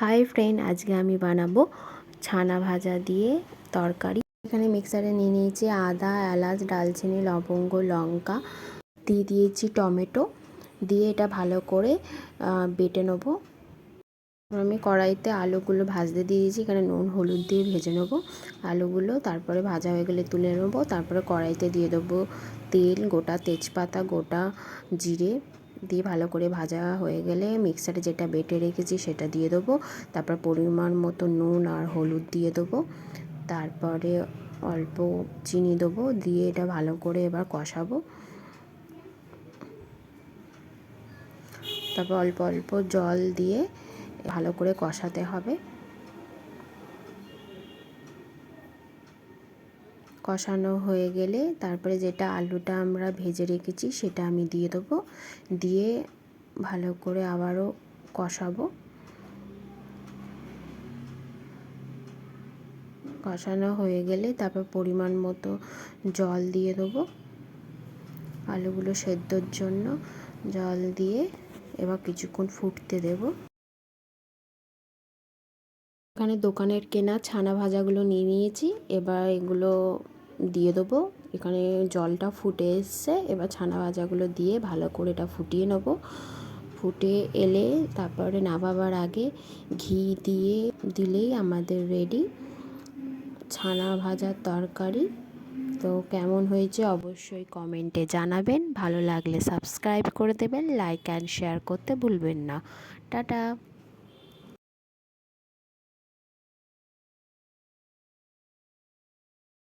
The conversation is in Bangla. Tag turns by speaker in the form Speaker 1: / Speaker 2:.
Speaker 1: হাই ফ্রেন্ড, আজকে আমি বানাবো ছানা ভাজা দিয়ে তরকারি। এখানে মিক্সারে নিয়ে নিয়েছি আদা, এলাচ, ডালচিনি, লবঙ্গ, লঙ্কা। দিয়ে দিয়েছি টমেটো। দিয়ে এটা ভালো করে বেটে নেব। আমি কড়াইতে আলুগুলো ভাজতে দিয়ে দিয়েছি। এখানে নুন, হলুদ দিয়ে ভেজে নেব আলুগুলো। তারপরে ভাজা হয়ে গেলে তুলে নেব। তারপরে কড়াইতে দিয়ে দেবো তেল, গোটা তেজপাতা, গোটা জিরে। দিয়ে ভালো করে ভাজা হয়ে গেলে মিক্সারে যেটা বেটে রেখেছি সেটা দিয়ে দেবো। তারপর পরিমাণ মতো নুন আর হলুদ দিয়ে দেবো। তারপরে অল্প চিনি দেবো, দিয়ে এটা ভালো করে এবার কষাবো। তারপর অল্প অল্প জল দিয়ে ভালো করে কষাতে হবে। কষানো হয়ে গেলে তারপরে যেটা আলুটা আমরা ভেজে রেখেছি সেটা আমি দিয়ে দেবো। দিয়ে ভালো করে আবারও কষাবো। কষানো হয়ে গেলে তারপর পরিমাণ মতো জল দিয়ে দেবো। আলুগুলো সেদ্ধর জন্য জল দিয়ে এবার কিছুক্ষণ ফুটতে দেব। এখানে দোকানের কেনা ছানা ভাজাগুলো নিয়ে নিয়েছি। এবার এগুলো দিয়ে দেবো। এখানে জলটা ফুটে এসছে। এবার ছানা ভাজাগুলো দিয়ে ভালো করে এটা ফুটিয়ে নেব। ফুটে এলে তারপরে নামাবার আগে ঘি দিয়ে দিলেই আমাদের রেডি ছানা ভাজার তরকারি। তো কেমন হয়েছে অবশ্যই কমেন্টে জানাবেন। ভালো লাগলে সাবস্ক্রাইব করে দেবেন লাইক অ্যান্ড শেয়ার করতে ভুলবেন না। টাটা!